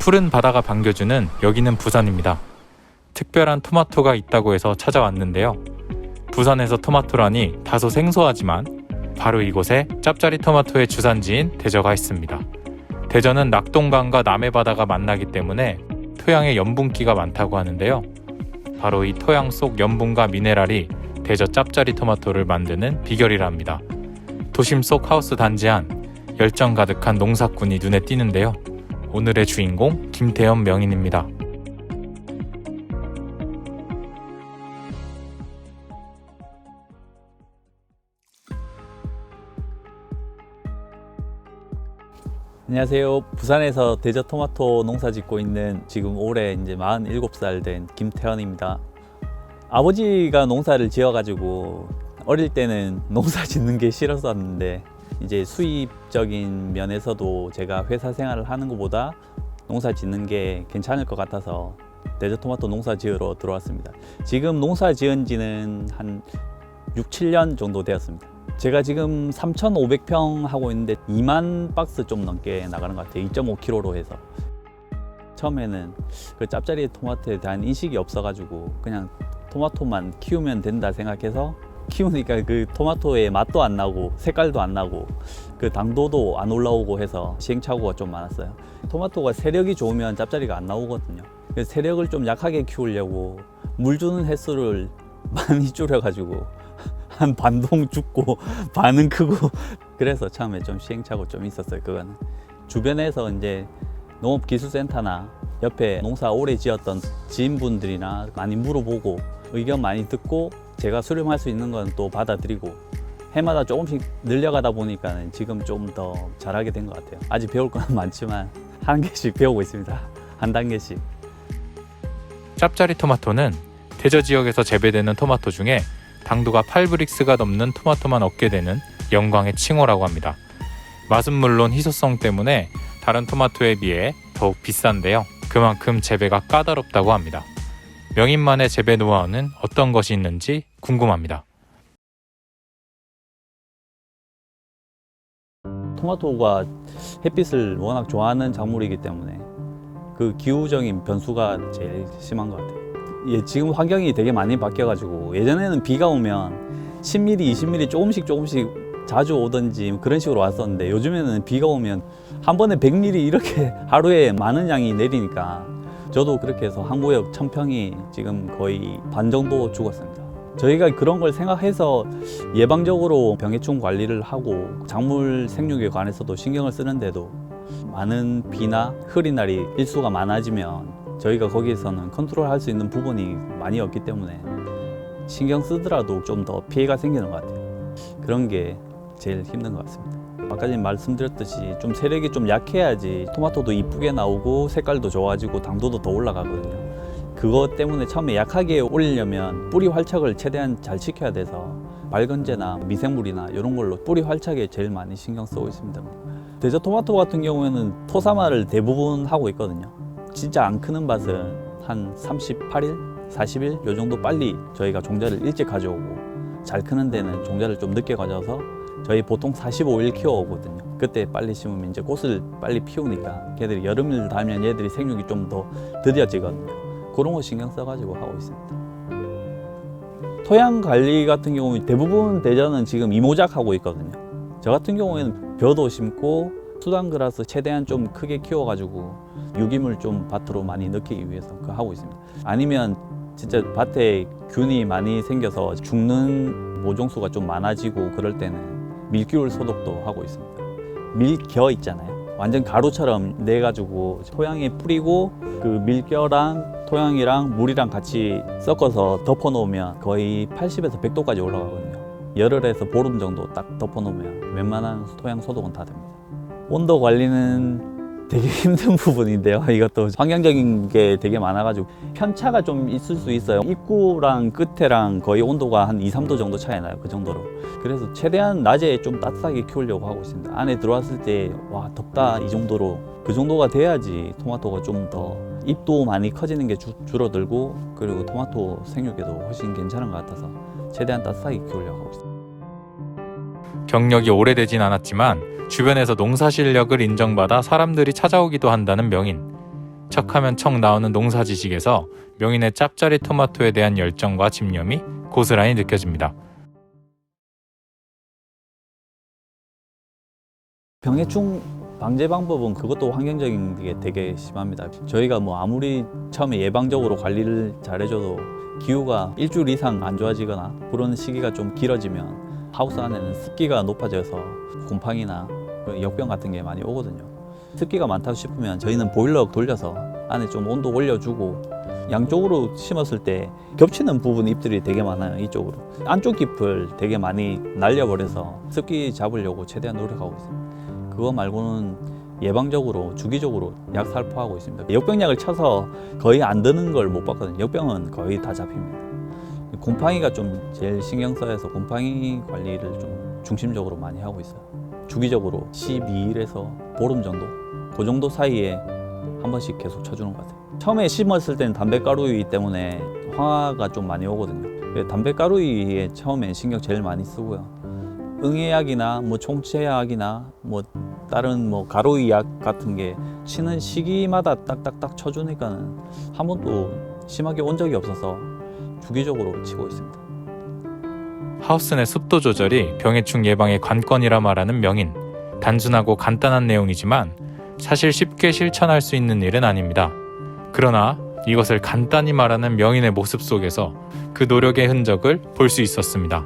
푸른 바다가 반겨주는 여기는 부산입니다. 특별한 토마토가 있다고 해서 찾아왔는데요. 부산에서 토마토라니 다소 생소하지만 바로 이곳에 짭짜리 토마토의 주산지인 대저가 있습니다. 대저는 낙동강과 남해 바다가 만나기 때문에 토양에 염분기가 많다고 하는데요. 바로 이 토양 속 염분과 미네랄이 대저 짭짜리 토마토를 만드는 비결이랍니다. 도심 속 하우스 단지 안 열정 가득한 농사꾼이 눈에 띄는데요. 오늘의 주인공 김태현 명인입니다. 안녕하세요. 부산에서 대저 토마토 농사 짓고 있는 지금 올해 이제 47살 된 김태현입니다. 아버지가 농사를 지어 가지고 어릴 때는 농사 짓는 게 싫었었는데 이제 수입적인 면에서도 제가 회사 생활을 하는 것보다 농사 짓는 게 괜찮을 것 같아서 대저 토마토 농사 지으러 들어왔습니다. 지금 농사 지은 지는 한 6, 7년 정도 되었습니다. 제가 지금 3,500평 하고 있는데 2만 박스 좀 넘게 나가는 것 같아요. 2.5kg로 해서. 처음에는 그 짭짜리 토마토에 대한 인식이 없어가지고 그냥 토마토만 키우면 된다 생각해서 키우니까 그 토마토의 맛도 안 나고 색깔도 안 나고 그 당도도 안 올라오고 해서 시행착오가 좀 많았어요. 토마토가 세력이 좋으면 짭짜리가 안 나오거든요. 그래서 세력을 좀 약하게 키우려고 물 주는 횟수를 많이 줄여가지고 한 반동 죽고 반은 크고 그래서 처음에 좀 시행착오 좀 있었어요. 그거는 주변에서 이제 농업기술센터나 옆에 농사 오래 지었던 지인분들이나 많이 물어보고 의견 많이 듣고 제가 수렴할 수 있는 건 또 받아들이고 해마다 조금씩 늘려가다 보니까 지금 좀 더 잘하게 된 것 같아요. 아직 배울 건 많지만 한 개씩 배우고 있습니다. 한 단계씩. 짭짜리 토마토는 대저 지역에서 재배되는 토마토 중에 당도가 8브릭스가 넘는 토마토만 얻게 되는 영광의 칭호라고 합니다. 맛은 물론 희소성 때문에 다른 토마토에 비해 더욱 비싼데요. 그만큼 재배가 까다롭다고 합니다. 명인만의 재배 노하우는 어떤 것이 있는지 궁금합니다. 토마토가 햇빛을 워낙 좋아하는 작물이기 때문에 그 기후적인 변수가 제일 심한 것 같아요. 예, 지금 환경이 되게 많이 바뀌어가지고 예전에는 비가 오면 10mm, 20mm 조금씩 조금씩 자주 오던지 그런 식으로 왔었는데 요즘에는 비가 오면 한 번에 100mm 이렇게 하루에 많은 양이 내리니까 저도 그렇게 해서 한 구역 천평이 지금 거의 반 정도 죽었습니다. 저희가 그런 걸 생각해서 예방적으로 병해충 관리를 하고 작물 생육에 관해서도 신경을 쓰는데도 많은 비나 흐린 날이 일수가 많아지면 저희가 거기에서는 컨트롤 할 수 있는 부분이 많이 없기 때문에 신경 쓰더라도 좀 더 피해가 생기는 것 같아요. 그런 게 제일 힘든 것 같습니다. 아까 전에 말씀드렸듯이 좀 세력이 좀 약해야지 토마토도 이쁘게 나오고 색깔도 좋아지고 당도도 더 올라가거든요. 그것 때문에 처음에 약하게 올리려면 뿌리 활착을 최대한 잘 시켜야 돼서 발건제나 미생물이나 이런 걸로 뿌리 활착에 제일 많이 신경 쓰고 있습니다. 대저 토마토 같은 경우에는 토사마를 대부분 하고 있거든요. 진짜 안 크는 밭은 한 38일, 40일 요 정도 빨리 저희가 종자를 일찍 가져오고 잘 크는 데는 종자를 좀 늦게 가져와서 저희 보통 45일 키워오거든요. 그때 빨리 심으면 이제 꽃을 빨리 피우니까 걔들이 여름을 달면 얘들이 생육이 좀 더 드디어지거든요. 그런 거 신경 써가지고 하고 있습니다. 토양 관리 같은 경우는 대부분 대전은 지금 이모작 하고 있거든요. 저 같은 경우에는 벼도 심고 수단그라스 최대한 좀 크게 키워가지고 유기물 좀 밭으로 많이 넣기 위해서 그 하고 있습니다. 아니면 진짜 밭에 균이 많이 생겨서 죽는 모종수가 좀 많아지고 그럴 때는 밀기울 소독도 하고 있습니다. 밀겨 있잖아요. 완전 가루처럼 내 가지고 토양에 뿌리고 그 밀겨랑 토양이랑 물이랑 같이 섞어서 덮어 놓으면 거의 80에서 100도까지 올라가거든요. 열흘에서 보름 정도 딱 덮어 놓으면 웬만한 토양 소독은 다 됩니다. 온도 관리는 되게 힘든 부분인데요. 이것도 환경적인 게 되게 많아가지고 편차가 좀 있을 수 있어요. 입구랑 끝에랑 거의 온도가 한 2, 3도 정도 차이 나요. 그 정도로. 그래서 최대한 낮에 좀 따뜻하게 키우려고 하고 있습니다. 안에 들어왔을 때 와 덥다 이 정도로 그 정도가 돼야지 토마토가 좀 더 잎도 많이 커지는 게 주- 줄어들고 그리고 토마토 생육에도 훨씬 괜찮은 것 같아서 최대한 따뜻하게 키우려고 하고 있습니다. 경력이 오래되진 않았지만 주변에서 농사 실력을 인정받아 사람들이 찾아오기도 한다는 명인. 척하면 척 나오는 농사 지식에서 명인의 짭짜리 토마토에 대한 열정과 집념이 고스란히 느껴집니다. 병해충 방제 방법은 그것도 환경적인 게 되게 심합니다. 저희가 뭐 아무리 처음에 예방적으로 관리를 잘해줘도 기후가 일주일 이상 안 좋아지거나 그런 시기가 좀 길어지면 하우스 안에는 습기가 높아져서 곰팡이나 그 역병 같은 게 많이 오거든요. 습기가 많다 싶으면 저희는 보일러 돌려서 안에 좀 온도 올려주고 양쪽으로 심었을 때 겹치는 부분 잎들이 되게 많아요 이쪽으로 안쪽 잎을 되게 많이 날려버려서 습기 잡으려고 최대한 노력하고 있습니다. 그거 말고는 예방적으로 주기적으로 약 살포하고 있습니다. 역병약을 쳐서 거의 안 드는 걸 못 봤거든요. 역병은 거의 다 잡힙니다. 곰팡이가 좀 제일 신경 써서 곰팡이 관리를 좀 중심적으로 많이 하고 있어요. 주기적으로 12일에서 보름 정도 그 정도 사이에 한 번씩 계속 쳐주는 것 같아요. 처음에 심었을 때는 담배가루이기 때문에 황화가 좀 많이 오거든요. 담배가루이에 처음에 신경 제일 많이 쓰고요. 응애약이나 뭐 총체약이나 뭐 다른 뭐 가로이약 같은 게 치는 시기마다 딱딱딱 쳐주니까는 한 번도 심하게 온 적이 없어서 주기적으로 치고 있습니다. 하우스 내 습도 조절이 병해충 예방의 관건이라 말하는 명인. 단순하고 간단한 내용이지만 사실 쉽게 실천할 수 있는 일은 아닙니다. 그러나 이것을 간단히 말하는 명인의 모습 속에서 그 노력의 흔적을 볼 수 있었습니다.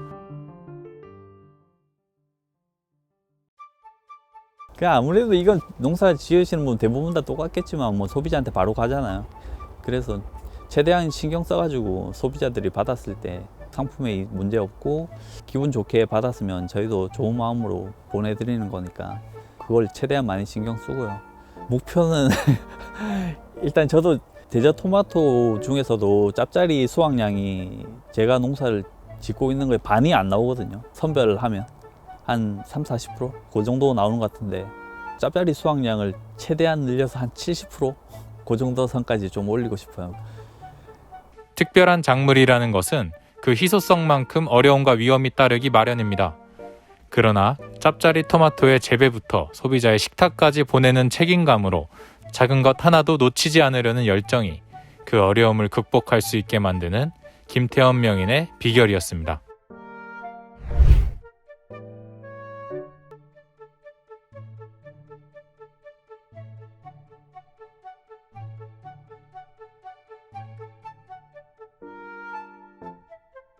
그 아무래도 이건 농사 지으시는 분 대부분 다 똑같겠지만 뭐 소비자한테 바로 가잖아요. 그래서 최대한 신경 써가지고 소비자들이 받았을 때 상품에 문제 없고 기분 좋게 받았으면 저희도 좋은 마음으로 보내드리는 거니까 그걸 최대한 많이 신경 쓰고요. 목표는 일단 저도 대저 토마토 중에서도 짭짜리 수확량이 제가 농사를 짓고 있는 거에 반이 안 나오거든요. 선별을 하면. 한 3, 40%? 그 정도 나오는 것 같은데 짭짜리 수확량을 최대한 늘려서 한 70%? 그 정도 선까지 좀 올리고 싶어요. 특별한 작물이라는 것은 그 희소성만큼 어려움과 위험이 따르기 마련입니다. 그러나 짭짜리 토마토의 재배부터 소비자의 식탁까지 보내는 책임감으로 작은 것 하나도 놓치지 않으려는 열정이 그 어려움을 극복할 수 있게 만드는 김태원 명인의 비결이었습니다.